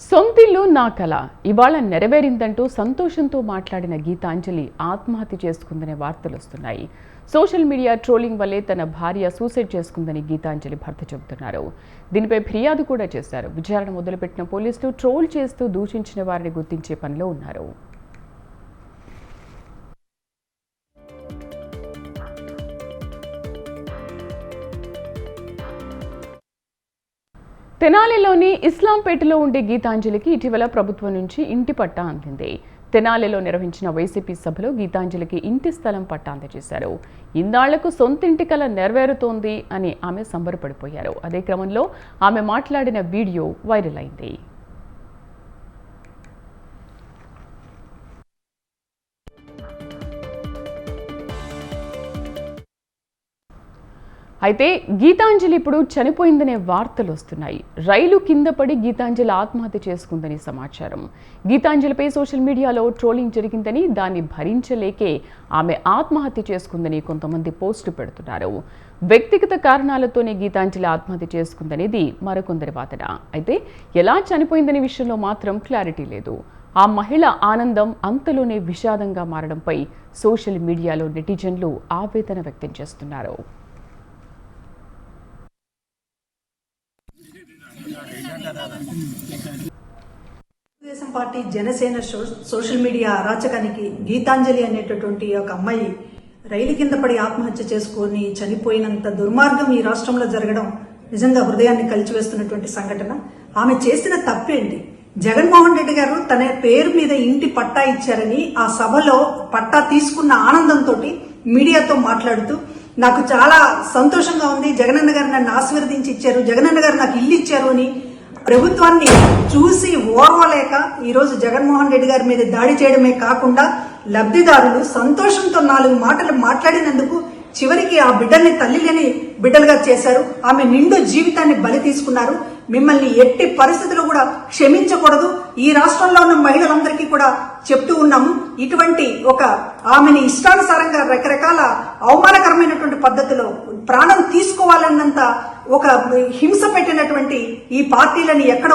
సొంతిల్లు నా కళ ఇవాళ నెరవేరిందంటూ సంతోషంతో మాట్లాడిన గీతాంజలి ఆత్మహత్య చేసుకుందనే వార్తలు వస్తున్నాయి. సోషల్ మీడియా ట్రోలింగ్ వల్లే తన భార్య సూసైడ్ చేసుకుందని గీతాంజలి భర్త చెబుతున్నారు. దీనిపై ఫిర్యాదు కూడా చేశారు. విచారణ మొదలుపెట్టిన పోలీసులు ట్రోల్ చేస్తూ దూషించిన వారిని గుర్తించే పనిలో ఉన్నారు. తెనాలిలోని ఇస్లాంపేటలో ఉండే గీతాంజలికి ఇటీవల ప్రభుత్వం నుంచి ఇంటి పట్టా అందింది. తెనాలిలో నిర్వహించిన వైసీపీ సభలో గీతాంజలికి ఇంటి స్థలం పట్టా అందజేశారు. ఇన్నాళ్ళకు సొంతింటి కల నెరవేరుతోంది అని ఆమె సంబరపడిపోయారు. అదే క్రమంలో ఆమె మాట్లాడిన వీడియో వైరల్ అయింది. అయితే గీతాంజలి ఇప్పుడు చనిపోయిందనే వార్తలు వస్తున్నాయి. రైలు కింద పడి గీతాంజలి ఆత్మహత్య చేసుకుందని సమాచారం. గీతాంజలిపై సోషల్ మీడియాలో ట్రోలింగ్ జరిగిందని దాన్ని భరించలేకే ఆమె ఆత్మహత్య చేసుకుందని కొంతమంది పోస్టు పెడుతున్నారు. వ్యక్తిగత కారణాలతోనే గీతాంజలి ఆత్మహత్య చేసుకుందనేది మరికొందరి వాదన. అయితే ఎలా చనిపోయిందనే విషయంలో మాత్రం క్లారిటీ లేదు. ఆ మహిళ ఆనందం అంతలోనే విషాదంగా మారడంపై సోషల్ మీడియాలో నెటిజన్లు ఆవేదన వ్యక్తం చేస్తున్నారు. తెలుగుదేశం పార్టీ జనసేన సో- సోషల్ మీడియా అరాచకానికి గీతాంజలి అనేటటువంటి ఒక అమ్మాయి రైలు కింద పడి ఆత్మహత్య చేసుకొని చనిపోయినంత దుర్మార్గం ఈ రాష్ట్రంలో జరగడం నిజంగా హృదయాన్ని కలిచివేస్తున్నటువంటి సంఘటన. ఆమె చేసిన తప్పేంటి? జగన్మోహన్ రెడ్డి గారు తన పేరు మీద ఇంటి పట్టా ఇచ్చారని ఆ సభలో పట్టా తీసుకున్న ఆనందంతో మీడియాతో మాట్లాడుతూ నాకు చాలా సంతోషంగా ఉంది. జగనన్న గారు నన్ను ఆశీర్వదించి ఇచ్చారు. జగనన్న గారు నాకు ఇల్లు ఇచ్చారు అని ప్రభుత్వాన్ని చూసి ఓర్వలేక ఈరోజు జగన్మోహన్ రెడ్డి గారి మీద దాడి చేయడమే కాకుండా లబ్ధిదారులు సంతోషంతో నాలుగు మాటలు మాట్లాడినందుకు చివరికి ఆ బిడ్డల్ని తల్లి లేని బిడ్డలుగా చేశారు. ఆమె నిండు జీవితాన్ని బలి తీసుకున్నారు. మిమ్మల్ని ఎట్టి పరిస్థితులు కూడా క్షమించకూడదు. ఈ రాష్ట్రంలో ఉన్న మహిళలందరికీ కూడా చెప్తూ ఉన్నాము ఇటువంటి ఒక ఆమెని ఇష్టానుసారంగా రకరకాల అవమానకరమైనటువంటి పద్ధతిలో ప్రాణం తీసుకోవాలన్నంత ఒక హింస పెట్టినటువంటి ఈ పార్టీలని ఎక్కడ